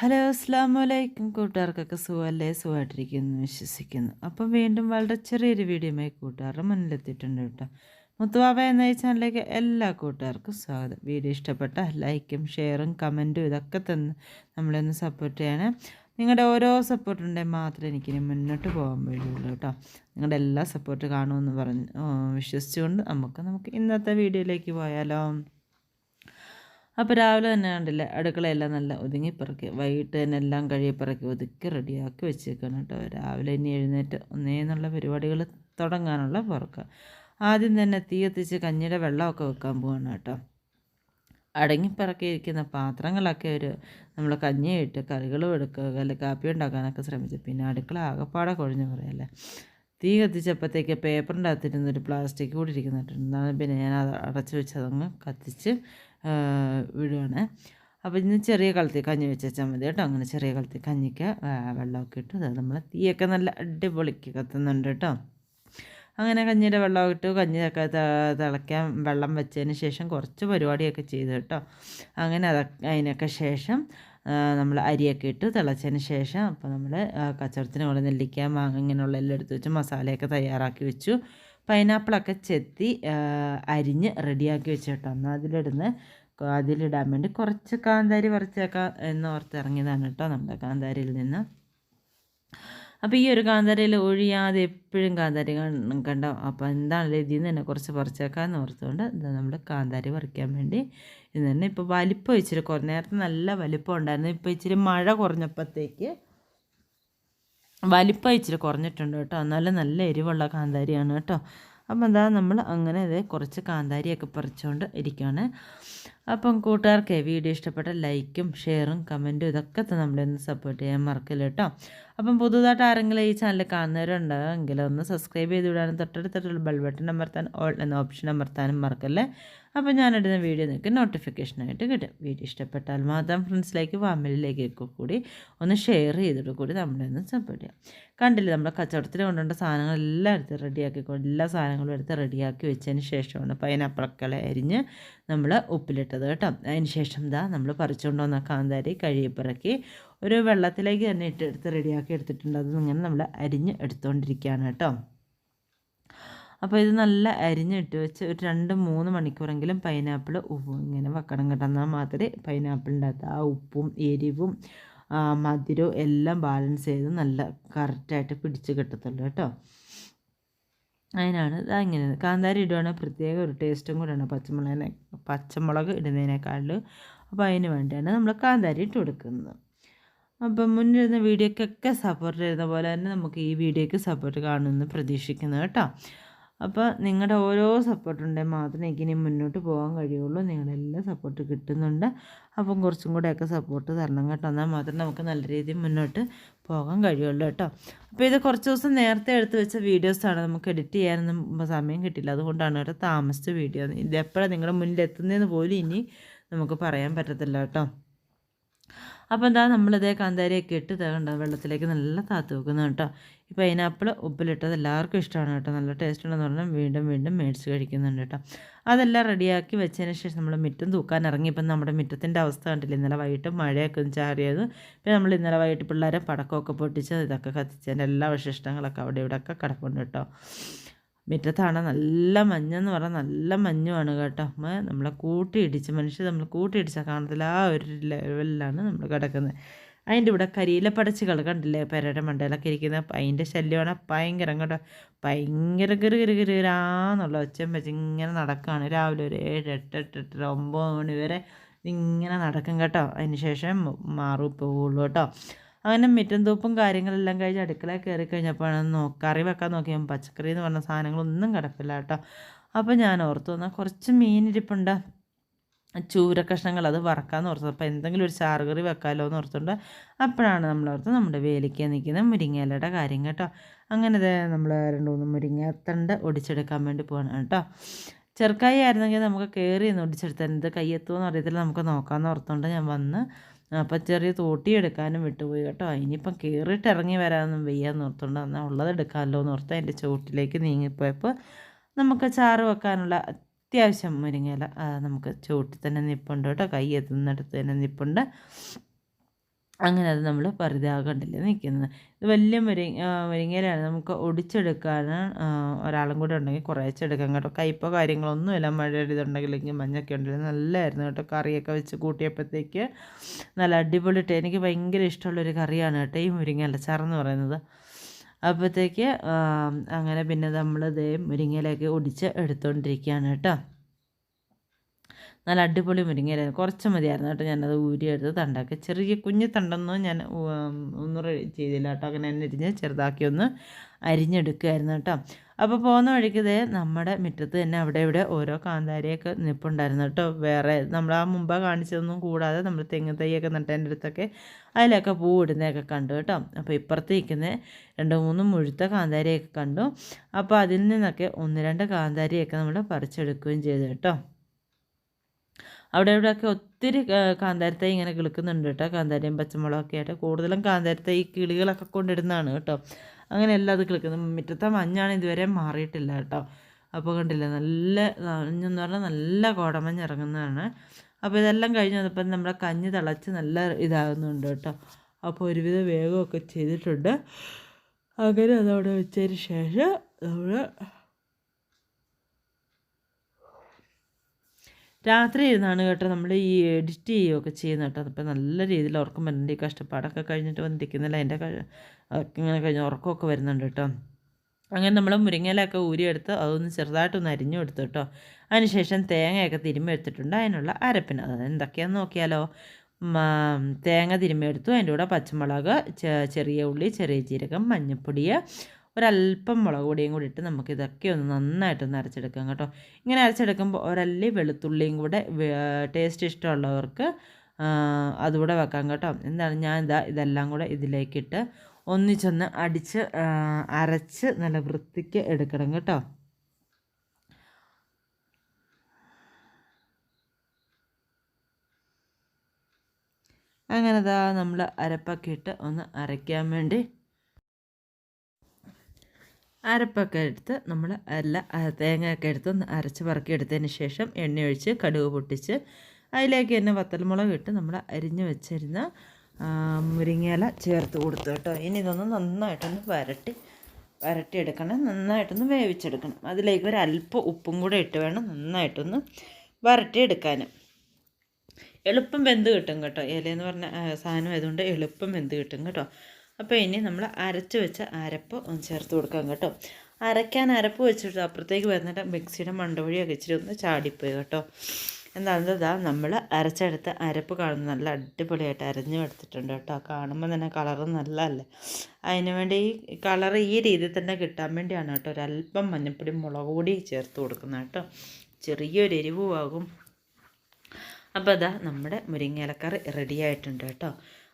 Hello അസ്സാം വലൈക്കും കൂട്ടുകാർക്കൊക്കെ സുഖമല്ലേ? സുഖമായിട്ടിരിക്കുന്നു വിശ്വസിക്കുന്നു. അപ്പോൾ വീണ്ടും വളരെ ചെറിയൊരു വീഡിയോയുമായി കൂട്ടുകാരുടെ മുന്നിലെത്തിയിട്ടുണ്ട് കേട്ടോ. മുത്തുവാബ എന്ന ഈ ചാനലിലേക്ക് എല്ലാ കൂട്ടുകാർക്കും സ്വാഗതം. വീഡിയോ ഇഷ്ടപ്പെട്ട ലൈക്കും ഷെയറും കമന്റും ഇതൊക്കെ തന്ന് നമ്മളൊന്ന് സപ്പോർട്ട് ചെയ്യണേ. നിങ്ങളുടെ ഓരോ സപ്പോർട്ടുണ്ടെങ്കിൽ മാത്രമേ എനിക്കിനി മുന്നോട്ട് പോകാൻ വേണ്ടിയുള്ളൂ കേട്ടോ. നിങ്ങളുടെ എല്ലാ സപ്പോർട്ട് കാണുമെന്ന് പറഞ്ഞ് വിശ്വസിച്ചുകൊണ്ട് നമുക്ക് നമുക്ക് ഇന്നത്തെ വീഡിയോയിലേക്ക് പോയാലോ. അപ്പോൾ രാവിലെ തന്നെ കണ്ടില്ലേ അടുക്കളയെല്ലാം നല്ല ഒതുങ്ങിപ്പിറക്കി വൈകിട്ട് തന്നെ എല്ലാം കഴുകിപ്പിറക്കി ഒതുക്കി റെഡിയാക്കി വെച്ചേക്കണം കേട്ടോ. രാവിലെ ഇനി എഴുന്നേറ്റ് ഒന്നേന്നുള്ള പരിപാടികൾ തുടങ്ങാനുള്ള പുറക്കുക ആദ്യം തന്നെ തീ എത്തിച്ച് കഞ്ഞിയുടെ വെള്ളമൊക്കെ വെക്കാൻ പോവാണ് കേട്ടോ. അടങ്ങിപ്പിറക്കിയിരിക്കുന്ന പാത്രങ്ങളൊക്കെ ഒരു നമ്മൾ കഞ്ഞിയിട്ട് കറികളും എടുക്കുക അല്ലെങ്കിൽ കാപ്പി ഉണ്ടാക്കാനൊക്കെ ശ്രമിച്ചു. പിന്നെ അടുക്കള ആകപ്പാടെ കുഴഞ്ഞു പറയല്ലേ തീ കത്തിച്ചപ്പോഴത്തേക്ക് പേപ്പറിന്റെ അകത്തിരുന്നൊരു പ്ലാസ്റ്റിക് കൂടി ഇരിക്കുന്നുണ്ട്. പിന്നെ ഞാൻ അത് അടച്ചു വെച്ചതങ്ങ് കത്തിച്ച് വിടുവാണ്. അപ്പോൾ ഇന്ന് ചെറിയ കളത്തിൽ കഞ്ഞി വെച്ചാൽ മതി കേട്ടോ. അങ്ങനെ ചെറിയ കളത്തിൽ കഞ്ഞിക്ക് വെള്ളമൊക്കെ ഇട്ടു അത് നമ്മൾ തീയൊക്കെ നല്ല അടിപൊളിക്ക് കത്തുന്നുണ്ട് കേട്ടോ. അങ്ങനെ കഞ്ഞിയുടെ വെള്ളമൊക്കെ ഇട്ടു. കഞ്ഞിയൊക്കെ തിളയ്ക്കാൻ വെള്ളം വെച്ചതിന് ശേഷം കുറച്ച് പരിപാടിയൊക്കെ ചെയ്തു കേട്ടോ. അങ്ങനെ അതൊക്കെ അതിനൊക്കെ ശേഷം നമ്മൾ അരിയൊക്കെ ഇട്ട് തിളച്ചതിന് ശേഷം അപ്പോൾ നമ്മൾ കച്ചവടത്തിന് പോലെ നെല്ലിക്ക മാങ്ങ ഇങ്ങനെയുള്ള എല്ലാം എടുത്ത് വെച്ച് മസാലയൊക്കെ തയ്യാറാക്കി വെച്ചു. പൈനാപ്പിളൊക്കെ ചെത്തി അരിഞ്ഞ് റെഡിയാക്കി വെച്ചിട്ടോ. എന്നാൽ അതിലിടുന്ന് അതിലിടാൻ വേണ്ടി കുറച്ച് കാന്താരി പറിച്ചേക്കാം എന്ന് ഓർത്ത് ഇറങ്ങിയതാണ് കേട്ടോ നമ്മുടെ കാന്താരിയിൽ നിന്ന്. അപ്പോൾ ഈ ഒരു കാന്താരിയിൽ ഒഴിയാതെ എപ്പോഴും കാന്താരി കണ്ടോ? അപ്പോൾ എന്താണല്ലോ ഇതിൽ നിന്ന് തന്നെ കുറച്ച് പറിച്ചേക്കാമെന്ന് ഓർത്തുകൊണ്ട് നമ്മൾ കാന്താരി പറിക്കാൻ വേണ്ടി ഇത് തന്നെ. ഇപ്പോൾ വലിപ്പം ഇച്ചിരി കുറേ നേരത്തെ നല്ല വലിപ്പം ഉണ്ടായിരുന്നു. ഇപ്പോൾ ഇച്ചിരി മഴ കുറഞ്ഞപ്പോഴത്തേക്ക് വലിപ്പം ഇച്ചിരി കുറഞ്ഞിട്ടുണ്ട് കേട്ടോ. എന്നാലും നല്ല എരിവുള്ള കാന്താരിയാണ് കേട്ടോ. അപ്പം എന്താ നമ്മൾ അങ്ങനെ ഇത് കുറച്ച് കാന്താരിയൊക്കെ പറിച്ചുകൊണ്ട് ഇരിക്കുകയാണ് അപ്പം കൂട്ടുകാർക്ക് വീഡിയോ ഇഷ്ടപ്പെട്ട ലൈക്കും ഷെയറും കമന്റും ഇതൊക്കെ നമ്മളൊന്ന് സപ്പോർട്ട് ചെയ്യാൻ മറക്കില്ല കേട്ടോ അപ്പം പുതുതായിട്ട് ആരെങ്കിലും ഈ ചാനൽ കാണുന്നവരുണ്ടെങ്കിൽ ഒന്ന് സബ്സ്ക്രൈബ് ചെയ്ത് വിടാനും തൊട്ടടുത്തുള്ള ബെൽ ബട്ടൺ അമർത്താൻ ഓൾ എന്ന ഓപ്ഷൻ അമർത്താനും മറക്കല്ലേ? അപ്പം ഞാനിടുന്ന വീഡിയോ നിങ്ങൾക്ക് നോട്ടിഫിക്കേഷനായിട്ട് കിട്ടും. വീഡിയോ ഇഷ്ടപ്പെട്ടാൽ മാത്രം ഫ്രണ്ട്സിലേക്ക് ഫാമിലിയിലേക്കൊക്കെ കൂടി ഒന്ന് ഷെയർ ചെയ്തിട്ട് കൂടി നമ്മളെ ഒന്ന് സപ്പോർട്ട് ചെയ്യാം. കണ്ടില്ലേ നമ്മുടെ കച്ചവടത്തിന് കൊണ്ടുവന്ന സാധനങ്ങളെല്ലാം എടുത്ത് റെഡിയാക്കി എല്ലാ സാധനങ്ങളും എടുത്ത് റെഡിയാക്കി വെച്ചതിന് ശേഷമാണ് പൈനാപ്പിളക്കളെ അരിഞ്ഞ് നമ്മൾ ഉപ്പിലിട്ടത് കേട്ടോ. അതിന് ശേഷം എന്താ നമ്മൾ പറിച്ചുകൊണ്ട് വന്ന കാന്താരി കഴുകിപ്പിറക്കി ഒരു വെള്ളത്തിലേക്ക് തന്നെ ഇട്ട് എടുത്ത് റെഡിയാക്കി എടുത്തിട്ടുണ്ട്. അത് ഇങ്ങനെ നമ്മൾ അരിഞ്ഞ് എടുത്തുകൊണ്ടിരിക്കുകയാണ് കേട്ടോ. അപ്പോൾ ഇത് നല്ല അരിഞ്ഞിട്ട് വെച്ച് ഒരു രണ്ട് മൂന്ന് മണിക്കൂറെങ്കിലും പൈനാപ്പിൾ ഇങ്ങനെ വെക്കണം കേട്ടോ. എന്നാൽ മാത്രമേ പൈനാപ്പിളിന്റെ അകത്ത് ആ ഉപ്പും എരിവും മധുരവും എല്ലാം ബാലൻസ് ചെയ്ത് നല്ല കറക്റ്റായിട്ട് പിടിച്ച് കിട്ടത്തുള്ളൂ കേട്ടോ. അതിനാണ് അങ്ങനെ കാന്താരി ഇടുകയാണെങ്കിൽ പ്രത്യേക ഒരു ടേസ്റ്റും കൂടെയാണ് പച്ചമുളകിനെ പച്ചമുളക് ഇടുന്നതിനേക്കാളും. അപ്പോൾ അതിന് വേണ്ടിയാണ് നമ്മൾ കാന്താരി ഇട്ട് കൊടുക്കുന്നത്. അപ്പം മുന്നിരുന്ന വീഡിയോക്കൊക്കെ സപ്പോർട്ട് ചെയ്യുന്ന പോലെ തന്നെ നമുക്ക് ഈ വീഡിയോയ്ക്ക് സപ്പോർട്ട് കാണുമെന്ന് പ്രതീക്ഷിക്കുന്നു കേട്ടോ. അപ്പോൾ നിങ്ങളുടെ ഓരോ സപ്പോർട്ടുണ്ടെങ്കിൽ മാത്രമേ എനിക്കിനി മുന്നോട്ട് പോകാൻ കഴിയുള്ളൂ. നിങ്ങളെല്ലാം സപ്പോർട്ട് കിട്ടുന്നുണ്ട്. അപ്പം കുറച്ചും കൂടെയൊക്കെ സപ്പോർട്ട് തരണം കേട്ടോ. എന്നാൽ മാത്രം നമുക്ക് നല്ല രീതിയിൽ മുന്നോട്ട് പോകാൻ കഴിയുള്ളൂ കേട്ടോ. അപ്പോൾ ഇത് കുറച്ച് ദിവസം നേരത്തെ എടുത്ത് വെച്ച വീഡിയോസാണ് നമുക്ക് എഡിറ്റ് ചെയ്യാനൊന്നും സമയം കിട്ടില്ല. അതുകൊണ്ടാണ് കേട്ടോ താമസിച്ച വീഡിയോ ഇത് എപ്പോഴാണ് നിങ്ങളുടെ മുന്നിൽ എത്തുന്നതെന്ന് പോലും ഇനി നമുക്ക് പറയാൻ പറ്റത്തില്ല കേട്ടോ. അപ്പോൾ എന്താ നമ്മളിതേ കാന്താരിയൊക്കെ ഇട്ട് തേണ്ട വെള്ളത്തിലേക്ക് നല്ല താത്ത് വെക്കുന്നത് കേട്ടോ. ഈ പൈനാപ്പിൾ ഉപ്പിലിട്ടത് എല്ലാവർക്കും ഇഷ്ടമാണ് കേട്ടോ. നല്ല ടേസ്റ്റ് ഉണ്ടെന്ന് പറഞ്ഞാൽ വീണ്ടും വീണ്ടും മേടിച്ച് കഴിക്കുന്നുണ്ട് കേട്ടോ. അതെല്ലാം റെഡിയാക്കി വെച്ചതിന് ശേഷം നമ്മൾ മുറ്റം തൂക്കാൻ ഇറങ്ങി. ഇപ്പം നമ്മുടെ മുറ്റത്തിന്റെ അവസ്ഥ കണ്ടില്ല ഇന്നലെ വൈകിട്ട് മഴയൊക്കെ ഒന്ന് ചാറിയത്. പിന്നെ നമ്മൾ ഇന്നലെ വൈകിട്ട് പിള്ളേരെ പടക്കമൊക്കെ പൊട്ടിച്ച് ഇതൊക്കെ കത്തിച്ചതിന്റെ എല്ലാ വിശിഷ്ടങ്ങളൊക്കെ അവിടെ ഇവിടെയൊക്കെ കിടപ്പുണ്ട് കേട്ടോ. മുറ്റത്താണ് നല്ല മഞ്ഞെന്ന് പറഞ്ഞാൽ നല്ല മഞ്ഞുമാണ് കേട്ടോ. നമ്മളെ കൂട്ടിയിടിച്ച് മനുഷ്യർ നമ്മൾ കൂട്ടിയിടിച്ചാൽ കാണത്തില്ല ആ ഒരു ലെവലിലാണ് നമ്മൾ കിടക്കുന്നത് അതിന്റെ ഇവിടെ കരിയില പടച്ചുകൾ കണ്ടില്ലേ പെരയുടെ മണ്ടയിലൊക്കെ ഇരിക്കുന്ന. അതിന്റെ ശല്യമാണ് ഭയങ്കര കേട്ടോ ഭയങ്കര കിറു കിറു ഗിരിരാന്നുള്ള ഒച്ചയും വെച്ച് ഇങ്ങനെ നടക്കുകയാണ് രാവിലെ ഒരു ഏഴ് എട്ട് എട്ട് എട്ട് ഒമ്പത് മണി വരെ ഇങ്ങനെ നടക്കും കേട്ടോ. അതിന് ശേഷം മാറും പോവുള്ളൂ കേട്ടോ. അങ്ങനെ മിറ്റം തൂപ്പും കാര്യങ്ങളെല്ലാം കഴിഞ്ഞ് അടുക്കള കയറി കഴിഞ്ഞപ്പോഴാണ് നോ കറി വെക്കാൻ നോക്കിയാൽ പച്ചക്കറി എന്ന് പറഞ്ഞ സാധനങ്ങളൊന്നും കിടപ്പില്ല കേട്ടോ. അപ്പോൾ ഞാൻ ഓർത്തു വന്നാൽ കുറച്ച് മീനിരിപ്പുണ്ട്. ചൂര കഷ്ണങ്ങൾ അത് വറക്കാമെന്ന് ഓർത്തു. അപ്പോൾ എന്തെങ്കിലും ഒരു ചാറുകറി വെക്കാമല്ലോ എന്ന് ഓർത്തുണ്ട് അപ്പോഴാണ് നമ്മൾ ഓർത്ത് നമ്മുടെ വേലിക്ക് നിൽക്കുന്ന മുരിങ്ങയിലയുടെ കാര്യം കേട്ടോ. അങ്ങനെ നമ്മൾ രണ്ട് മൂന്ന് മുരിങ്ങ മുരിങ്ങത്തണ്ട് ഒടിച്ചെടുക്കാൻ വേണ്ടി പോകണം കേട്ടോ. ചെറുക്കായി ആയിരുന്നെങ്കിൽ നമുക്ക് കയറി ഒന്ന് ഒടിച്ചെടുത്താൽ എന്ത് കയ്യെത്തുമെന്ന് അറിയത്തില്ല. നമുക്ക് നോക്കാമെന്ന് ഓർത്തുകൊണ്ട് ഞാൻ വന്ന് അപ്പം ചെറിയ തോട്ടി എടുക്കാനും വിട്ടുപോയി കേട്ടോ. ഇനിയിപ്പം കയറിയിട്ട് ഇറങ്ങി വരാനൊന്നും വയ്യാന്ന് ഓർത്തുകൊണ്ട് എന്നാൽ ഉള്ളത് എടുക്കാമല്ലോ എന്ന് ഓർത്ത് അതിന്റെ ചുവട്ടിലേക്ക് നീങ്ങിപ്പോയപ്പോൾ നമുക്ക് ചാറ് വെക്കാനുള്ള അത്യാവശ്യം മുരിങ്ങയില നമുക്ക് ചുവട്ടിൽ തന്നെ നിപ്പുണ്ട് കേട്ടോ. കൈ എത്തുന്നിടത്ത് തന്നെ നിപ്പുണ്ട്. അങ്ങനെ അത് നമ്മൾ പരിതാകണ്ടില്ല നിൽക്കുന്നത് ഇത് വലിയ മുരിങ്ങ മുരിങ്ങയിലാണ്. നമുക്ക് ഒടിച്ചെടുക്കാൻ ഒരാളും കൂടെ ഉണ്ടെങ്കിൽ കുറേച്ചെടുക്കാം കേട്ടോ. കയ്പോ കാര്യങ്ങളൊന്നുമില്ല. മഴയുടെ ഇതുണ്ടെങ്കിൽ ഇല്ലെങ്കിൽ മഞ്ഞൊക്കെ ഉണ്ടെങ്കിൽ നല്ലതായിരുന്നു കേട്ടോ. കറിയൊക്കെ വെച്ച് കൂട്ടിയപ്പോഴത്തേക്ക് നല്ല അടിപൊളി എനിക്ക് ഭയങ്കര ഇഷ്ടമുള്ളൊരു കറിയാണ് കേട്ടോ ഈ മുരിങ്ങ അലച്ചാറെന്ന് പറയുന്നത്. അപ്പോഴത്തേക്ക് അങ്ങനെ പിന്നെ നമ്മൾ മുരിങ്ങയിലേക്ക് ഒടിച്ച് എടുത്തുകൊണ്ടിരിക്കുകയാണ് കേട്ടോ. നല്ല അടിപൊളി മുരിങ്ങയില കുറച്ച് മതിയായിരുന്നു കേട്ടോ ഞാനത് ഊരിയെടുത്ത് തണ്ടാക്കി. ചെറിയ കുഞ്ഞു തണ്ടൊന്നും ഞാൻ ഒന്നും ചെയ്തില്ല കേട്ടോ. അങ്ങനെ അരിഞ്ഞ് ചെറുതാക്കി ഒന്ന് അരിഞ്ഞെടുക്കുമായിരുന്നു കേട്ടോ. അപ്പോൾ പോകുന്ന വഴിക്ക് ഇതേ നമ്മുടെ മുറ്റത്ത് തന്നെ അവിടെ ഇവിടെ ഓരോ കാന്താരിയൊക്കെ നിൽപ്പുണ്ടായിരുന്നു കേട്ടോ. വേറെ നമ്മൾ ആ മുമ്പ് കാണിച്ചതൊന്നും കൂടാതെ നമ്മൾ തെങ്ങ് തൈയൊക്കെ നട്ടതിന്റെ അടുത്തൊക്കെ അതിലൊക്കെ പൂ ഇടുന്നതൊക്കെ കണ്ടു കേട്ടോ. അപ്പോൾ ഇപ്പുറത്ത് നിൽക്കുന്ന രണ്ട് മൂന്ന് മുഴുത്ത കാന്താരിയൊക്കെ കണ്ടു. അപ്പോൾ അതിൽ നിന്നൊക്കെ ഒന്ന് രണ്ട് കാന്താരിയൊക്കെ നമ്മൾ പറിച്ചെടുക്കുകയും ചെയ്തു കേട്ടോ. അവിടെ ഇവിടെയൊക്കെ ഒത്തിരി കാന്താരത്തൈ ഇങ്ങനെ കിളിക്കുന്നുണ്ട് കേട്ടോ. കാന്താരിയും പച്ചമുളകൊക്കെ ആയിട്ട് കൂടുതലും കാന്താരത്തൈ കിളികളൊക്കെ കൊണ്ടിടുന്നതാണ് കേട്ടോ. അങ്ങനെ എല്ലാം അത് കിളിക്കുന്നത് മുറ്റത്തെ മഞ്ഞാണ് ഇതുവരെ മാറിയിട്ടില്ല കേട്ടോ. അപ്പോൾ കണ്ടില്ല നല്ല മഞ്ഞെന്ന് പറഞ്ഞാൽ നല്ല കോടമഞ്ഞ് ഇറങ്ങുന്നതാണ്. അപ്പോൾ ഇതെല്ലാം കഴിഞ്ഞ് വന്നപ്പോൾ നമ്മുടെ കഞ്ഞി തിളച്ച് നല്ല ഇതാകുന്നുണ്ട് കേട്ടോ. അപ്പോൾ ഒരുവിധ വേഗമൊക്കെ ചെയ്തിട്ടുണ്ട്. അങ്ങനെ അതവിടെ വെച്ചതിന് ശേഷം നമ്മൾ രാത്രി ഇരുന്നാണ് കേട്ടോ നമ്മൾ ഈ എഡിറ്റ് ചെയ്യുകയൊക്കെ ചെയ്യുന്നത് കേട്ടോ. അപ്പോൾ നല്ല രീതിയിൽ ഉറക്കം വരുന്നുണ്ട് ഈ കഷ്ടപ്പാടൊക്കെ കഴിഞ്ഞിട്ട് വന്നിരിക്കുന്നില്ല? അതിന്റെ ഇങ്ങനെ കഴിഞ്ഞ് ഉറക്കമൊക്കെ വരുന്നുണ്ട് കേട്ടോ. അങ്ങനെ നമ്മൾ മുരിങ്ങയിലൊക്കെ ഊരിയെടുത്ത് അതൊന്ന് ചെറുതായിട്ടൊന്ന് അരിഞ്ഞു എടുത്തു കേട്ടോ. അതിനുശേഷം തേങ്ങയൊക്കെ തിരുമ്മി എടുത്തിട്ടുണ്ട്. അതിനുള്ള അരപ്പിന്. അത് എന്തൊക്കെയാണെന്ന് നോക്കിയാലോ? തേങ്ങ തിരുമ്മി എടുത്തു. അതിന്റെ കൂടെ പച്ചമുളക് ചെറിയ ഉള്ളി ചെറിയ ജീരകം മഞ്ഞൾപ്പൊടി ഒരല്പം മുളക് പൊടിയും കൂടി ഇട്ട് നമുക്ക് ഇതൊക്കെ ഒന്ന് നന്നായിട്ടൊന്ന് അരച്ചെടുക്കാം കേട്ടോ. ഇങ്ങനെ അരച്ചെടുക്കുമ്പോൾ ഒരല്ലി വെളുത്തുള്ളിയും കൂടെ ടേസ്റ്റ് ഇഷ്ടമുള്ളവർക്ക് അതുകൂടെ വെക്കാം കേട്ടോ. എന്താണ് ഞാൻ ഇതാ ഇതെല്ലാം കൂടെ ഇതിലേക്കിട്ട് ഒന്നിച്ചൊന്ന് അടിച്ച് അരച്ച് നല്ല വൃത്തിക്ക് എടുക്കണം കേട്ടോ. അങ്ങനെ ഇതാ നമ്മൾ അരപ്പൊക്കെ ഇട്ട് ഒന്ന് അരയ്ക്കാൻ വേണ്ടി അരപ്പൊക്കെ എടുത്ത് നമ്മൾ എല്ലാ തേങ്ങയൊക്കെ എടുത്ത് അരച്ച് വറക്കിയെടുത്തതിന് ശേഷം എണ്ണ ഒഴിച്ച് കടുക് പൊട്ടിച്ച് അതിലേക്ക് തന്നെ വത്തൽമുളക് ഇട്ട് നമ്മൾ അരിഞ്ഞ് വെച്ചിരുന്ന മുരിങ്ങയില ചേർത്ത് കൊടുത്തു കേട്ടോ. ഇനി ഇതൊന്ന് നന്നായിട്ടൊന്ന് വരട്ടി വരട്ടിയെടുക്കണം. നന്നായിട്ടൊന്ന് വേവിച്ചെടുക്കണം. അതിലേക്ക് ഒരു അല്പം ഉപ്പും കൂടെ ഇട്ട് വേണം നന്നായിട്ടൊന്ന് വരട്ടിയെടുക്കാനും. എളുപ്പം വെന്ത് കിട്ടും കേട്ടോ. ഇലയെന്ന് പറഞ്ഞ സാധനം ആയതുകൊണ്ട് എളുപ്പം വെന്ത് കിട്ടും കേട്ടോ. അപ്പോൾ ഇനി നമ്മൾ അരച്ച് വെച്ച അരപ്പ് ഒന്ന് ചേർത്ത് കൊടുക്കാം കേട്ടോ. അരയ്ക്കാൻ അരപ്പ് വെച്ചിട്ട് അപ്പുറത്തേക്ക് വരുന്നിട്ട് മിക്സിയുടെ മണ്ടവഴിയൊക്കെ ഇച്ചിരി ഒന്ന് ചാടിപ്പോയി കേട്ടോ. എന്താണെന്ന് ഇതാ നമ്മൾ അരച്ചെടുത്ത് അരപ്പ് കാണുന്ന നല്ല അടിപൊളിയായിട്ട് അരഞ്ഞു എടുത്തിട്ടുണ്ട് കേട്ടോ. കാണുമ്പോൾ തന്നെ കളറ് നല്ലതല്ലേ? അതിന് വേണ്ടി ഈ കളർ ഈ രീതിയിൽ തന്നെ കിട്ടാൻ വേണ്ടിയാണ് കേട്ടോ ഒരല്പം മഞ്ഞപ്പൊടി മുളക് പൊടി ചേർത്ത് കൊടുക്കുന്നത് കേട്ടോ. ചെറിയൊരു എരിവുമാകും അപ്പോൾ അതാ നമ്മുടെ മുരിങ്ങയിലക്കറി റെഡി ആയിട്ടുണ്ട് കേട്ടോ.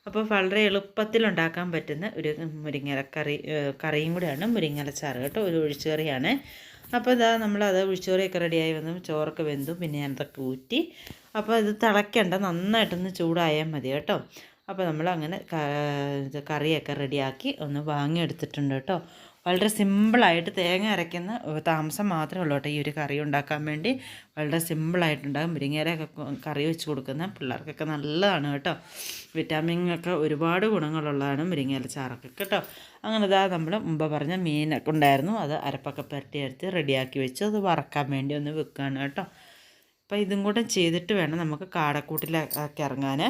അപ്പോൾ വളരെ എളുപ്പത്തിൽ ഉണ്ടാക്കാൻ പറ്റുന്ന ഒരു മുരിങ്ങല കറി കറിയും കൂടെയാണ്. മുരിങ്ങലച്ചാറ് കേട്ടോ ഒരു ഒഴിച്ചുകറിയാണ്. അപ്പോൾ ഇതാ നമ്മളത് ഒഴിച്ചുകറിയൊക്കെ റെഡിയായി വന്നു ചോറൊക്കെ വെന്തു പിന്നെ ഞാനതൊക്കെ ഊറ്റി. അപ്പോൾ ഇത് തിളയ്ക്കേണ്ട നന്നായിട്ടൊന്ന് ചൂടായാൽ മതി കേട്ടോ. അപ്പോൾ നമ്മൾ അങ്ങനെ കറിയൊക്കെ റെഡിയാക്കി ഒന്ന് വാങ്ങിയെടുത്തിട്ടുണ്ട് കേട്ടോ. വളരെ സിമ്പിളായിട്ട് തേങ്ങ അരയ്ക്കുന്ന താമസം മാത്രമേ ഉള്ളൂ കേട്ടോ ഈ ഒരു കറി ഉണ്ടാക്കാൻ വേണ്ടി. വളരെ സിമ്പിളായിട്ടുണ്ടാകും. മുരിങ്ങയിലൊക്കെ കറി വെച്ച് കൊടുക്കുന്ന പിള്ളേർക്കൊക്കെ നല്ലതാണ് കേട്ടോ. വിറ്റാമിനൊക്കെ ഒരുപാട് ഗുണങ്ങളുള്ളതാണ് മുരിങ്ങയില ചാറൊക്കെ കേട്ടോ. അങ്ങനെ ഇതാ നമ്മൾ മുമ്പ് പറഞ്ഞ മീനൊക്കെ ഉണ്ടായിരുന്നു. അത് അരപ്പൊക്കെ എടുത്ത് റെഡിയാക്കി വെച്ച് അത് വറക്കാൻ വേണ്ടി ഒന്ന് വെക്കുകയാണ് കേട്ടോ. അപ്പോൾ ഇതും കൂടെ ചെയ്തിട്ട് വേണം നമുക്ക് കാടക്കൂട്ടിലൊക്കെ ഇറങ്ങാൻ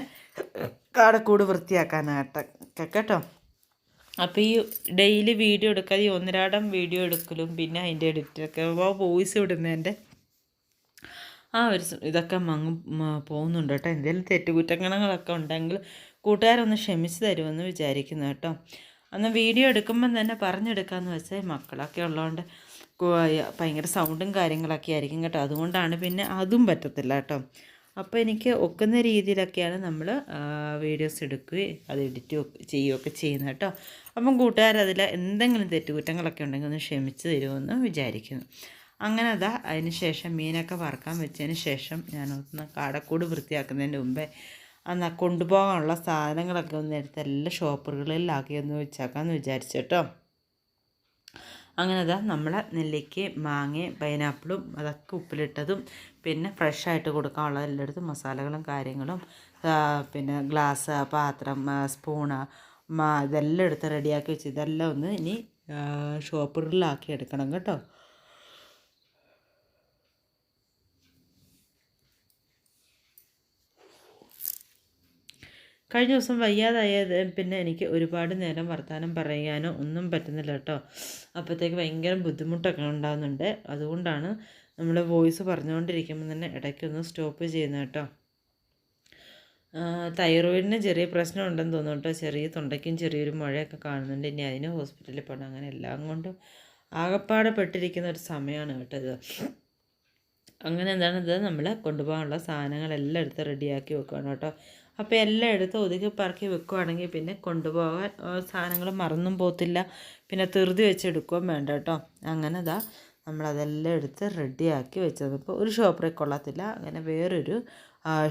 കാടക്കൂട് വൃത്തിയാക്കാനായിട്ടൊക്കെ കേട്ടോ. അപ്പോൾ ഈ ഡെയിലി വീഡിയോ എടുക്കാതെ ഈ ഒന്നരാടം വീഡിയോ എടുക്കലും പിന്നെ അതിന്റെ എഡിറ്റൊക്കെ വോയിസ് വിടുന്നതിന്റെ ആ ഒരു ഇതൊക്കെ മങ്ങ് പോകുന്നുണ്ട് കേട്ടോ. എന്തെങ്കിലും തെറ്റുകുറ്റങ്ങളൊക്കെ ഉണ്ടെങ്കിൽ കൂട്ടുകാരൊന്ന് ക്ഷമിച്ച് തരുമെന്ന് വിചാരിക്കുന്നു കേട്ടോ. അന്ന് വീഡിയോ എടുക്കുമ്പം തന്നെ പറഞ്ഞെടുക്കാമെന്ന് വെച്ചാൽ മക്കളൊക്കെ ഉള്ളതുകൊണ്ട് ഭയങ്കര സൗണ്ടും കാര്യങ്ങളൊക്കെ ആയിരിക്കും കേട്ടോ. അതുകൊണ്ടാണ് പിന്നെ അതും പറ്റത്തില്ല കേട്ടോ. അപ്പോൾ എനിക്ക് ഒക്കുന്ന രീതിയിലൊക്കെയാണ് നമ്മൾ വീഡിയോസ് എടുക്കുകയും അത് എഡിറ്റ് ചെയ്യുകയൊക്കെ ചെയ്യുന്നത് കേട്ടോ. അപ്പം കൂട്ടുകാരതിൽ എന്തെങ്കിലും തെറ്റുകുറ്റങ്ങളൊക്കെ ഉണ്ടെങ്കിൽ ഒന്ന് ക്ഷമിച്ച് തരുമെന്ന് വിചാരിക്കുന്നു. അങ്ങനെ അതാ അതിന് ശേഷം മീനൊക്കെ വറക്കാൻ വെച്ചതിന് ശേഷം ഞാനൊന്ന് കാടക്കൂട് വൃത്തിയാക്കുന്നതിന് മുമ്പേ അന്ന് കൊണ്ടുപോകാനുള്ള സാധനങ്ങളൊക്കെ ഒന്ന് എടുത്ത് എല്ലാ ഷോപ്പുകളിലാക്കി ഒന്ന് വെച്ചേക്കാമെന്ന് വിചാരിച്ചു കേട്ടോ. അങ്ങനെ അതാ നമ്മളെ നെല്ലിക്കയും മാങ്ങയും പൈനാപ്പിളും അതൊക്കെ ഉപ്പിലിട്ടതും പിന്നെ ഫ്രഷായിട്ട് കൊടുക്കാനുള്ള എല്ലായിടത്തും മസാലകളും കാര്യങ്ങളും പിന്നെ ഗ്ലാസ് പാത്രം സ്പൂണ് ഇതെല്ലാം എടുത്ത് റെഡിയാക്കി വെച്ച് ഇതെല്ലാം ഒന്ന് ഇനി ഷോപ്പറിലാക്കി എടുക്കണം കേട്ടോ. കഴിഞ്ഞ ദിവസം വയ്യാതായ പിന്നെ എനിക്ക് ഒരുപാട് നേരം വർത്തമാനം പറയാനോ ഒന്നും പറ്റുന്നില്ല കേട്ടോ. അപ്പോഴത്തേക്ക് ഭയങ്കര ബുദ്ധിമുട്ടൊക്കെ ഉണ്ടാകുന്നുണ്ട് അതുകൊണ്ടാണ് നമ്മൾ വോയിസ് പറഞ്ഞുകൊണ്ടിരിക്കുമ്പോൾ തന്നെ ഇടയ്ക്കൊന്ന് സ്റ്റോപ്പ് ചെയ്യുന്ന കേട്ടോ. തൈറോയിഡിന് ചെറിയ പ്രശ്നം ഉണ്ടെന്ന് തോന്നുന്നു കേട്ടോ. ചെറിയ തൊണ്ടയ്ക്കും ചെറിയൊരു മഴയൊക്കെ കാണുന്നുണ്ട്. ഇനി അതിന് ഹോസ്പിറ്റലിൽ പോകണം അങ്ങനെ എല്ലാം കൊണ്ടും ആകപ്പാടെ പെട്ടിരിക്കുന്ന ഒരു സമയമാണ് കേട്ടോ ഇത്. അങ്ങനെ എന്താണ് ഇത്? നമ്മൾ കൊണ്ടുപോകാനുള്ള സാധനങ്ങളെല്ലാം എടുത്ത് റെഡിയാക്കി വെക്കുകയാണ് കേട്ടോ. അപ്പോൾ എല്ലാം എടുത്ത് ഒതുക്കി പറക്കി വെക്കുവാണെങ്കിൽ പിന്നെ കൊണ്ടുപോകാൻ സാധനങ്ങൾ മറന്നും പോകത്തില്ല. പിന്നെ ധൃതി വെച്ചെടുക്കുകയും വേണ്ട കേട്ടോ. അങ്ങനെ ഇതാ നമ്മളതെല്ലാം എടുത്ത് റെഡിയാക്കി വെച്ചത്. ഇപ്പോൾ ഒരു ഷോപ്പറിൽ കൊള്ളത്തില്ല. അങ്ങനെ വേറൊരു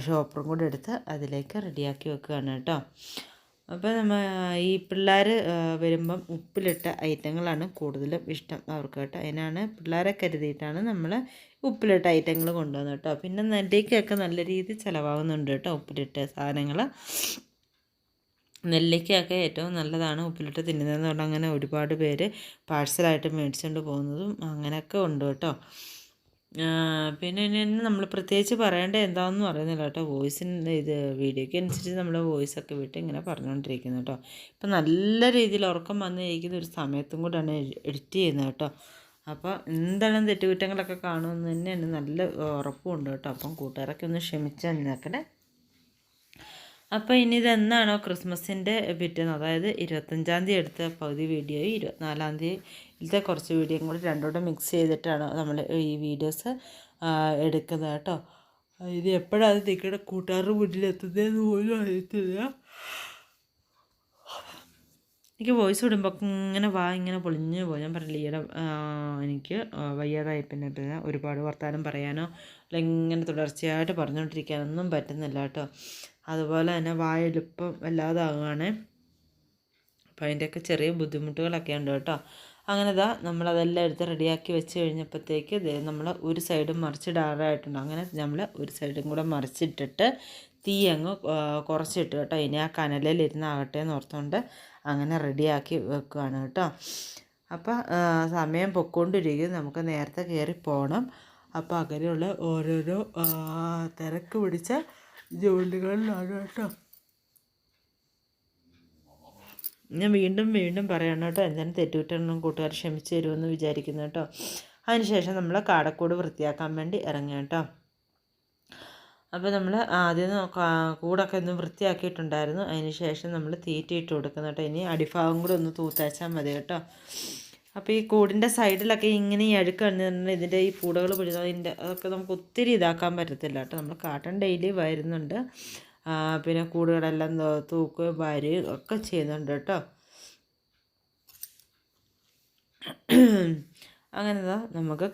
ഷോപ്പറും കൂടെ എടുത്ത് അതിലേക്ക് റെഡിയാക്കി വെക്കുകയാണ് കേട്ടോ. അപ്പോൾ നമ്മൾ ഈ പിള്ളേർ വരുമ്പം ഉപ്പിലിട്ട ഐറ്റങ്ങളാണ് കൂടുതലും ഇഷ്ടം അവർക്ക് കേട്ടോ. അതിനാണ് പിള്ളേരെ കരുതിയിട്ടാണ് നമ്മൾ ഉപ്പിലിട്ട ഐറ്റങ്ങൾ കൊണ്ടുവന്നത് കേട്ടോ. പിന്നെ നെല്ലിക്കൊക്കെ നല്ല രീതിയിൽ ചിലവാകുന്നുണ്ട് കേട്ടോ ഉപ്പിലിട്ട സാധനങ്ങൾ നെല്ലിക്കയൊക്കെ ഏറ്റവും നല്ലതാണ് ഉപ്പിലിട്ട് തിന്നുന്നതെന്ന് പറഞ്ഞാൽ അങ്ങനെ ഒരുപാട് പേര് പാഴ്സലായിട്ട് മേടിച്ചുകൊണ്ട് പോകുന്നതും അങ്ങനെയൊക്കെ ഉണ്ട് കേട്ടോ. പിന്നെ ഇനി നമ്മൾ പ്രത്യേകിച്ച് പറയേണ്ട എന്താണെന്ന് പറയുന്നില്ല കേട്ടോ. വോയിസിന് ഇത് വീഡിയോയ്ക്ക് അനുസരിച്ച് നമ്മൾ വോയിസൊക്കെ വിട്ട് ഇങ്ങനെ പറഞ്ഞുകൊണ്ടിരിക്കുന്നു കേട്ടോ. ഇപ്പം നല്ല രീതിയിൽ ഉറക്കം വന്നിരിക്കുന്ന ഒരു സമയത്തും കൂടെയാണ് എഡിറ്റ് ചെയ്യുന്നത് കേട്ടോ. അപ്പോൾ എന്തായാലും തെറ്റുകുറ്റങ്ങളൊക്കെ കാണുമെന്ന് തന്നെ നല്ല ഉറപ്പുണ്ട് കേട്ടോ. അപ്പം കൂട്ടുകാരൊക്കെ ഒന്ന് ക്ഷമിച്ച് നിന്നേക്കണേ. അപ്പോൾ ഇനി ഇതെന്നാണോ ക്രിസ്മസിന്റെ പിറ്റേന്ന്? അതായത് ഇരുപത്തഞ്ചാം തീയതി എടുത്ത പകുതി വീഡിയോയും ഇരുപത്തിനാലാം തീയതിയിലത്തെ കുറച്ച് വീഡിയോയും കൂടി രണ്ടുകൂടെ മിക്സ് ചെയ്തിട്ടാണ് നമ്മൾ ഈ വീഡിയോസ് എടുക്കുന്നത് കേട്ടോ. ഇത് എപ്പോഴാണ് നിങ്ങളുടെ കൂട്ടുകാരുടെ മുന്നിലെത്തുന്നതെന്ന് പോലും അറിയത്തില്ല. എനിക്ക് വോയിസ് വിടുമ്പോൾ ഇങ്ങനെ വാ ഇങ്ങനെ പൊളിഞ്ഞു പോയി ഞാൻ പറഞ്ഞില്ല ഈയിടെ എനിക്ക് വയ്യാതായി. പിന്നെ പിന്നെ ഒരുപാട് വർത്തമാനം പറയാനോ അല്ലെങ്കിൽ ഇങ്ങനെ തുടർച്ചയായിട്ട് പറഞ്ഞുകൊണ്ടിരിക്കാനൊന്നും പറ്റുന്നില്ല കേട്ടോ. അതുപോലെ തന്നെ വായെളുപ്പം വല്ലാതാകുകയാണ് അപ്പോൾ അതിന്റെയൊക്കെ ചെറിയ ബുദ്ധിമുട്ടുകളൊക്കെ ഉണ്ട് കേട്ടോ. അങ്ങനെ ഇതാ നമ്മളതെല്ലാം എടുത്ത് റെഡിയാക്കി വെച്ച് കഴിഞ്ഞപ്പോഴത്തേക്ക് നമ്മൾ ഒരു സൈഡും മറിച്ചിടാറായിട്ടുണ്ട് അങ്ങനെ നമ്മൾ ഒരു സൈഡും കൂടെ മറിച്ചിട്ടിട്ട് തീ അങ്ങ് കുറച്ചിട്ട് കേട്ടോ. ഇനി ആ കനലിൽ ഇരുന്നാകട്ടെ എന്ന് ഓർത്തുകൊണ്ട് അങ്ങനെ റെഡിയാക്കി വെക്കുകയാണ് കേട്ടോ. അപ്പോൾ സമയം പൊക്കോണ്ടിരിക്കും നമുക്ക് നേരത്തെ കയറി പോകണം. അപ്പോൾ അങ്ങനെയുള്ള ഓരോരോ തിരക്ക് പിടിച്ച ജോലികളിലാണ് കേട്ടോ ഞാൻ വീണ്ടും വീണ്ടും പറയണം കേട്ടോ. എന്തായാലും തെറ്റുകുറ്റണം കൂട്ടുകാർ ക്ഷമിച്ചു തരുമെന്ന് വിചാരിക്കുന്നു കേട്ടോ. അതിനുശേഷം നമ്മൾ കാടക്കൂട് വൃത്തിയാക്കാൻ വേണ്ടി ഇറങ്ങി കേട്ടോ. അപ്പോൾ നമ്മൾ ആദ്യം കൂടൊക്കെ ഒന്ന് വൃത്തിയാക്കിയിട്ടുണ്ടായിരുന്നു. അതിന് ശേഷം നമ്മൾ തീറ്റയിട്ട് കൊടുക്കുന്നു കേട്ടോ. ഇനി അടിഭാഗം കൂടെ ഒന്ന് തൂത്തയച്ചാൽ മതി കേട്ടോ. അപ്പോൾ ഈ കൂടിന്റെ സൈഡിലൊക്കെ ഇങ്ങനെ ഈ അഴുക്ക് കഴിഞ്ഞിട്ടുണ്ടെങ്കിൽ ഇതിന്റെ ഈ പൂടകൾ പിടിച്ചതിന്റെ അതൊക്കെ നമുക്ക് ഒത്തിരി ഇതാക്കാൻ പറ്റത്തില്ല കേട്ടോ. നമ്മൾ കാട്ടൺ ഡെയിലി വരുന്നുണ്ട്. പിന്നെ കൂടുകളെല്ലാം തൂക്കുകയും വാരുകയും ഒക്കെ ചെയ്യുന്നുണ്ട് കേട്ടോ. അങ്ങനെ നമുക്ക്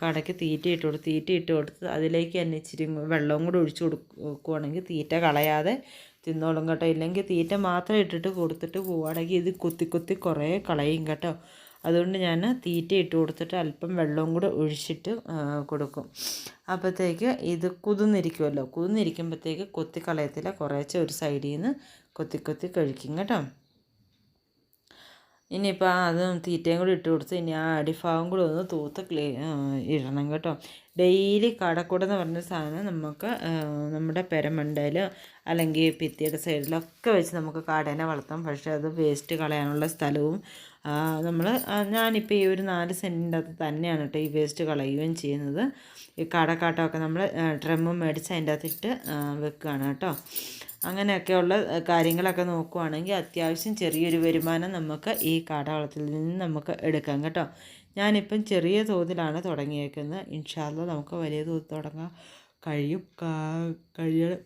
കടയ്ക്ക് തീറ്റ ഇട്ട് കൊടുത്ത് തീറ്റ ഇട്ട് കൊടുത്ത് അതിലേക്ക് തന്നെ ഇച്ചിരി വെള്ളവും കൂടി ഒഴിച്ചു കൊടുക്കുവാണെങ്കിൽ തീറ്റ കളയാതെ തിന്നോളും കേട്ടോ. ഇല്ലെങ്കിൽ തീറ്റ മാത്രം ഇട്ടിട്ട് കൊടുത്തിട്ട് പോവുകയാണെങ്കിൽ ഇത് കുത്തി കുത്തി കുറേ കളയും കേട്ടോ. അതുകൊണ്ട് ഞാൻ തീറ്റ ഇട്ട് കൊടുത്തിട്ട് അല്പം വെള്ളവും കൂടെ ഒഴിച്ചിട്ട് കൊടുക്കും. അപ്പോഴത്തേക്ക് ഇത് കുതിർന്നിരിക്കുമല്ലോ കുതിർന്നിരിക്കുമ്പോഴത്തേക്ക് കൊത്തി കളയത്തില്ല. ഒരു സൈഡിൽ നിന്ന് കൊത്തി കൊത്തി കഴിക്കും കേട്ടോ. ഇനിയിപ്പോൾ അതും തീറ്റയും കൂടി ഇട്ട് കൊടുത്ത് ഇനി ആ അടിഭാഗം കൂടി ഒന്ന് തൂത്ത് ക്ലീ ഇടണം കേട്ടോ. ഡെയിലി കടക്കൂട എന്ന് പറഞ്ഞ സാധനം നമുക്ക് നമ്മുടെ പെരമണ്ടയിൽ അല്ലെങ്കിൽ ഭിത്തിയുടെ സൈഡിലൊക്കെ വെച്ച് നമുക്ക് കാടേനെ വളർത്താം. പക്ഷേ അത് വേസ്റ്റ് കളയാനുള്ള സ്ഥലവും നമ്മൾ ഞാനിപ്പോൾ ഈ ഒരു നാല് സെന്റിന്റെ അകത്ത് തന്നെയാണ് കേട്ടോ ഈ വേസ്റ്റ് കളയുകയും ചെയ്യുന്നത്. ഈ കടക്കാട്ടമൊക്കെ നമ്മൾ ഡ്രമ്മും മേടിച്ച് അതിന്റെ അകത്തിട്ട് വെക്കുകയാണ് കേട്ടോ. അങ്ങനെയൊക്കെയുള്ള കാര്യങ്ങളൊക്കെ നോക്കുവാണെങ്കിൽ അത്യാവശ്യം ചെറിയൊരു വരുമാനം നമുക്ക് ഈ കാടവളത്തിൽ നിന്ന് നമുക്ക് എടുക്കാം കേട്ടോ. ഞാനിപ്പം ചെറിയ തോതിലാണ് തുടങ്ങിയേക്കുന്നത്. ഇൻഷാല്ല നമുക്ക് വലിയ തോതിൽ തുടങ്ങാൻ കഴിയും. കഴിയണം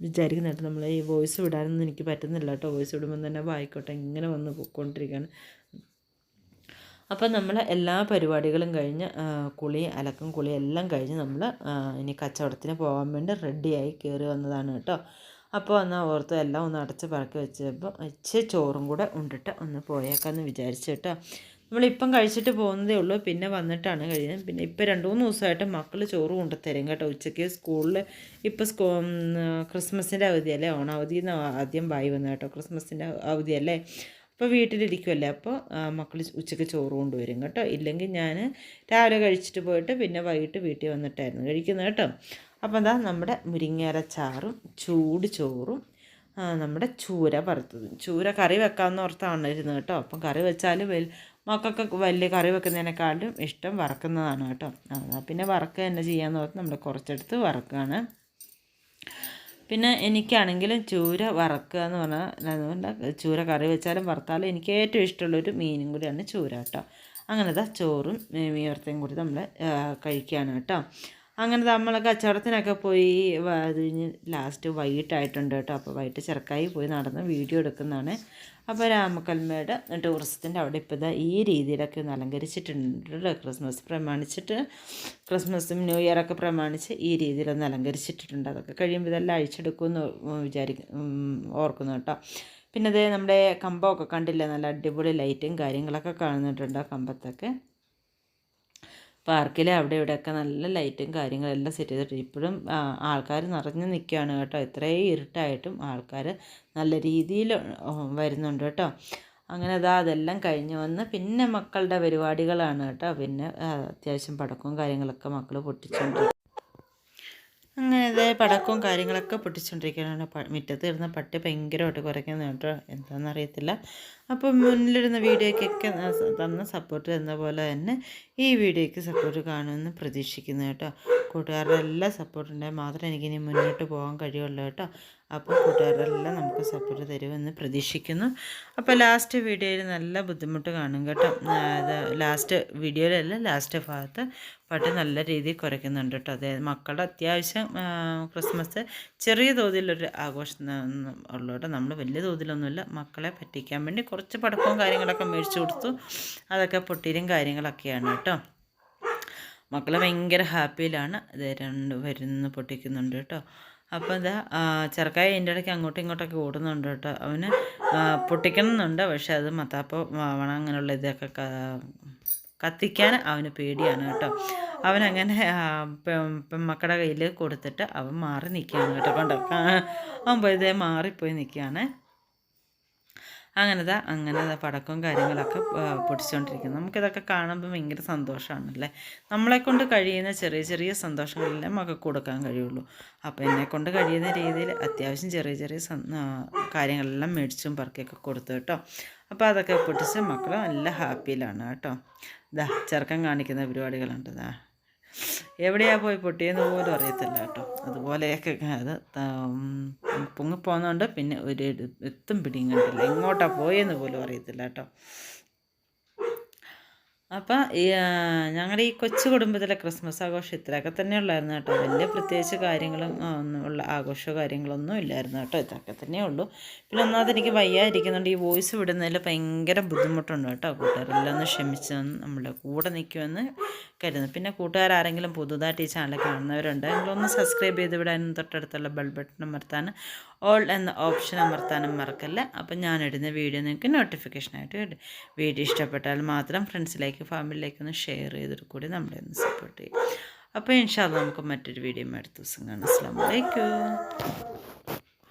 വിചാരിക്കുന്നുണ്ട് നമ്മൾ ഈ വോയിസ് വിടാനൊന്നും എനിക്ക് പറ്റുന്നില്ല കേട്ടോ. വോയിസ് വിടുമ്പോൾ തന്നെ വായിക്കോട്ടെ. ഇങ്ങനെ വന്ന് പോയിക്കൊണ്ടിരിക്കുകയാണ് അപ്പം നമ്മൾ എല്ലാ പരിപാടികളും കഴിഞ്ഞ് കുളി അലക്കും കുളി എല്ലാം കഴിഞ്ഞ് നമ്മൾ ഇനി കച്ചവടത്തിന് പോകാൻ വേണ്ടി റെഡിയായി കയറി വന്നതാണ് കേട്ടോ. അപ്പോൾ എന്നാൽ ഓർത്ത് എല്ലാം ഒന്ന് അടച്ച് പറക്കി വെച്ചപ്പോൾ ഇച്ചിരി ചോറും കൂടെ ഉണ്ടിട്ട് ഒന്ന് പോയേക്കാന്ന് വിചാരിച്ചു കേട്ടോ. നമ്മളിപ്പം കഴിച്ചിട്ട് പോകുന്നതേ ഉള്ളൂ. പിന്നെ വന്നിട്ടാണ് കഴിയുന്നത്. പിന്നെ ഇപ്പം രണ്ട് മൂന്ന് ദിവസമായിട്ട് മക്കൾ ചോറ് കൊണ്ടുതരും കേട്ടോ ഉച്ചയ്ക്ക്. സ്കൂളിൽ ഇപ്പോൾ സ്കൂ ക്രിസ്മസിന്റെ അവധിയല്ലേ? ഓണാവധി എന്ന് ആദ്യം ബായി വന്നു കേട്ടോ. ക്രിസ്മസിന്റെ അവധിയല്ലേ? അപ്പോൾ വീട്ടിലിരിക്കുമല്ലേ അപ്പോൾ മക്കൾ ഉച്ചയ്ക്ക് ചോറ് കൊണ്ടുവരും കേട്ടോ. ഇല്ലെങ്കിൽ ഞാൻ രാവിലെ കഴിച്ചിട്ട് പോയിട്ട് പിന്നെ വൈകിട്ട് വീട്ടിൽ വന്നിട്ടായിരുന്നു കഴിക്കുന്നത് കേട്ടോ. അപ്പോൾ എന്താ നമ്മുടെ മുരിങ്ങേര ചാറും ചൂട് ചോറും നമ്മുടെ ചൂര വറുത്തതും. ചൂര കറി വെക്കാമെന്ന് ഓർത്താണ് ഇരുന്നത് കേട്ടോ. അപ്പം കറി വെച്ചാൽ മക്കൾക്ക് വലിയ കറി വെക്കുന്നതിനേക്കാളും ഇഷ്ടം വറക്കുന്നതാണ് കേട്ടോ. എന്നാൽ പിന്നെ വറക്കുക തന്നെ ചെയ്യാമെന്ന് ഓർത്ത് നമ്മൾ കുറച്ചെടുത്ത് വറക്കുകയാണ്. പിന്നെ എനിക്കാണെങ്കിലും ചൂര വറക്കുക എന്ന് പറഞ്ഞാൽ അതുകൊണ്ട് ചൂര കറി വെച്ചാലും വറുത്താലും എനിക്ക് ഏറ്റവും ഇഷ്ടമുള്ളൊരു മീനും കൂടിയാണ് ചൂര കേട്ടോ. അങ്ങനത്തെ ചോറും മീൻ വറുത്തയും കൂടി നമ്മൾ കഴിക്കുകയാണ് കേട്ടോ. അങ്ങനെ നമ്മൾ കച്ചവടത്തിനൊക്കെ പോയി അത് കഴിഞ്ഞ് ലാസ്റ്റ് വൈകിട്ടായിട്ടുണ്ട് കേട്ടോ. അപ്പോൾ വൈകിട്ട് ചെറുക്കായി പോയി നടന്ന് വീഡിയോ എടുക്കുന്നതാണ്. അപ്പോൾ രാമക്കൽമേട് ടൂറിസത്തിന്റെ അവിടെ ഇപ്പോൾ ഇതാ ഈ രീതിയിലൊക്കെ ഒന്ന് അലങ്കരിച്ചിട്ടുണ്ട്. ക്രിസ്മസ് പ്രമാണിച്ചിട്ട് ക്രിസ്മസും ന്യൂ ഇയറൊക്കെ പ്രമാണിച്ച് ഈ രീതിയിലൊന്ന് അലങ്കരിച്ചിട്ടുണ്ട്. അതൊക്കെ കഴിയുമ്പോൾ ഇതെല്ലാം അഴിച്ചെടുക്കുമെന്ന് വിചാരിക്കും ഓർക്കുന്നു കേട്ടോ. പിന്നെ അതേ നമ്മുടെ കമ്പമൊക്കെ കണ്ടില്ല? നല്ല അടിപൊളി ലൈറ്റും കാര്യങ്ങളൊക്കെ കാണുന്നുണ്ടോ കമ്പത്തൊക്കെ. പാർക്കിൽ അവിടെ ഇവിടെയൊക്കെ നല്ല ലൈറ്റും കാര്യങ്ങളെല്ലാം സെറ്റ് ചെയ്തിട്ട് ഇപ്പോഴും ആൾക്കാർ നിറഞ്ഞു നിൽക്കുകയാണ് കേട്ടോ. ഇത്രയും ഇരുട്ടായിട്ടും ആൾക്കാർ നല്ല രീതിയിൽ വരുന്നുണ്ട് കേട്ടോ. അങ്ങനെ അതാ അതെല്ലാം കഴിഞ്ഞ് വന്ന് പിന്നെ മക്കളുടെ പരിപാടികളാണ് കേട്ടോ. പിന്നെ അത്യാവശ്യം പടക്കവും കാര്യങ്ങളൊക്കെ മക്കൾ പൊട്ടിച്ചുകൊണ്ട് അങ്ങനെ ഇതേ പടക്കവും കാര്യങ്ങളൊക്കെ പൊട്ടിച്ചുകൊണ്ടിരിക്കുകയാണ് മുറ്റത്ത് ഇരുന്ന പട്ടി ഭയങ്കരമായിട്ട് കുറയ്ക്കുന്നത് കേട്ടോ. എന്താണെന്നറിയത്തില്ല അപ്പം മുന്നിലിരുന്ന വീഡിയോയ്ക്കൊക്കെ തന്ന സപ്പോർട്ട് തന്ന പോലെ തന്നെ ഈ വീഡിയോയ്ക്ക് സപ്പോർട്ട് കാണുമെന്ന് പ്രതീക്ഷിക്കുന്നു കേട്ടോ. കൂട്ടുകാരുടെ എല്ലാ മാത്രം മാത്രമേ എനിക്കിനി മുന്നോട്ട് പോകാൻ കഴിയുള്ളൂ കേട്ടോ. അപ്പോൾ കൂട്ടുകാരെല്ലാം നമുക്ക് സപ്പോർട്ട് തരുമെന്ന് പ്രതീക്ഷിക്കുന്നു. അപ്പോൾ ലാസ്റ്റ് വീഡിയോയിൽ നല്ല ബുദ്ധിമുട്ട് കാണും കേട്ടോ. അത് ലാസ്റ്റ് വീഡിയോയിലല്ല ലാസ്റ്റ് ഭാഗത്ത് പാട്ട് നല്ല രീതിയിൽ കുറയ്ക്കുന്നുണ്ട് കേട്ടോ. അതായത് മക്കളുടെ അത്യാവശ്യം ക്രിസ്മസ് ചെറിയ തോതിലൊരു ആഘോഷം ഉള്ളൂ കേട്ടോ. നമ്മൾ വലിയ തോതിലൊന്നുമില്ല മക്കളെ പറ്റിക്കാൻ വേണ്ടി കുറച്ച് പടക്കവും കാര്യങ്ങളൊക്കെ മേടിച്ചു കൊടുത്തു. അതൊക്കെ പൊട്ടീരും കാര്യങ്ങളൊക്കെയാണ് കേട്ടോ. മക്കൾ ഭയങ്കര ഹാപ്പിയിലാണ് ഇത് രണ്ട് വരുന്ന പൊട്ടിക്കുന്നുണ്ട് കേട്ടോ. അപ്പോൾ എന്താ ചെറുക്കായ എന്റെ ഇടയ്ക്ക് അങ്ങോട്ടും ഇങ്ങോട്ടൊക്കെ ഓടുന്നുണ്ട് കേട്ടോ. അവന് പൊട്ടിക്കണം എന്നുണ്ട് പക്ഷെ അത് മത്താപ്പ വണ അങ്ങനെയുള്ള ഇതൊക്കെ കത്തിക്കാൻ അവന് പേടിയാണ് കേട്ടോ. അവനങ്ങനെ പെമ്മക്കളുടെ കയ്യിൽ കൊടുത്തിട്ട് അവൻ മാറി നിൽക്കുകയാണ് കേട്ടോ. കണ്ടോ? അവൻ പോയതേ മാറിപ്പോയി നിൽക്കുകയാണ്. അങ്ങനത്തെ അങ്ങനെ പടക്കവും കാര്യങ്ങളൊക്കെ പൊടിച്ചുകൊണ്ടിരിക്കുന്നു നമുക്കിതൊക്കെ കാണുമ്പോൾ ഭയങ്കര സന്തോഷമാണല്ലേ നമ്മളെക്കൊണ്ട് കഴിയുന്ന ചെറിയ ചെറിയ സന്തോഷങ്ങളെല്ലാം മക്കൾക്ക് കൊടുക്കാൻ കഴിയുള്ളൂ. അപ്പോൾ എന്നെക്കൊണ്ട് കഴിയുന്ന രീതിയിൽ അത്യാവശ്യം ചെറിയ ചെറിയ കാര്യങ്ങളെല്ലാം മേടിച്ചും പറക്കിയൊക്കെ കൊടുത്തു കേട്ടോ. അപ്പോൾ അതൊക്കെ പൊട്ടിച്ച് മക്കൾ നല്ല ഹാപ്പിയിലാണ് കേട്ടോ. ഇതാ ചെറുക്കം കാണിക്കുന്ന പരിപാടികളുണ്ട് ഇതാ എവിടെയാ പോയി പൊട്ടിയെന്ന് പോലും അറിയത്തില്ല കേട്ടോ. അതുപോലെയൊക്കെ അത് പൊങ്ങിപ്പോകുന്നതുകൊണ്ട് പിന്നെ ഒരു എത്തും പിടിയും കണ്ടില്ല. എങ്ങോട്ടാണ് പോയെന്ന് പോലും അറിയത്തില്ല കേട്ടോ. അപ്പം ഈ ഞങ്ങളുടെ ഈ കൊച്ചു കുടുംബത്തിലെ ക്രിസ്മസ് ആഘോഷം ഇത്രയൊക്കെ തന്നെ ഉള്ളായിരുന്നു കേട്ടോ. വലിയ പ്രത്യേകിച്ച് കാര്യങ്ങളും ഒന്നും ഉള്ള ആഘോഷമോ കാര്യങ്ങളൊന്നും ഇല്ലായിരുന്നു കേട്ടോ. ഇതൊക്കെ തന്നെ ഉള്ളൂ. പിന്നെ ഒന്നാമത് എനിക്ക് വയ്യാതിരിക്കുന്നുണ്ട് ഈ വോയിസ് വിടുന്നതിൽ ഭയങ്കര ബുദ്ധിമുട്ടുണ്ട് കേട്ടോ. കൂട്ടുകാരെല്ലാം ഒന്ന് ക്ഷമിച്ച് നമ്മുടെ കൂടെ നിൽക്കുമെന്ന് കരുതുന്നു. പിന്നെ കൂട്ടുകാരെങ്കിലും പുതുതായിട്ട് ഈ ചാനൽ കാണുന്നവരുണ്ട് നിങ്ങളൊന്ന് സബ്സ്ക്രൈബ് ചെയ്ത് വിടാനും തൊട്ടടുത്തുള്ള ബെൽ ബട്ടൺ അമർത്താൻ. ഓൾ എന്ന ഓപ്ഷൻ അമർത്താനും മറക്കല്ല? അപ്പം ഞാനിടുന്ന വീഡിയോ നിങ്ങൾക്ക് നോട്ടിഫിക്കേഷനായിട്ട് കിട്ടും. വീഡിയോ ഇഷ്ടപ്പെട്ടാൽ മാത്രം ഫ്രണ്ട്സിലേക്ക് ഫാമിലിയിലേക്ക് ഒന്ന് ഷെയർ ചെയ്തിട്ട് കൂടി നമ്മളെ ഒന്ന് സപ്പോർട്ട് ചെയ്യും. അപ്പോൾ ഇൻഷാല്ല നമുക്ക് മറ്റൊരു വീഡിയോ അടുത്ത ദിവസം കാണാം. അസ്സാം വലൈക്കും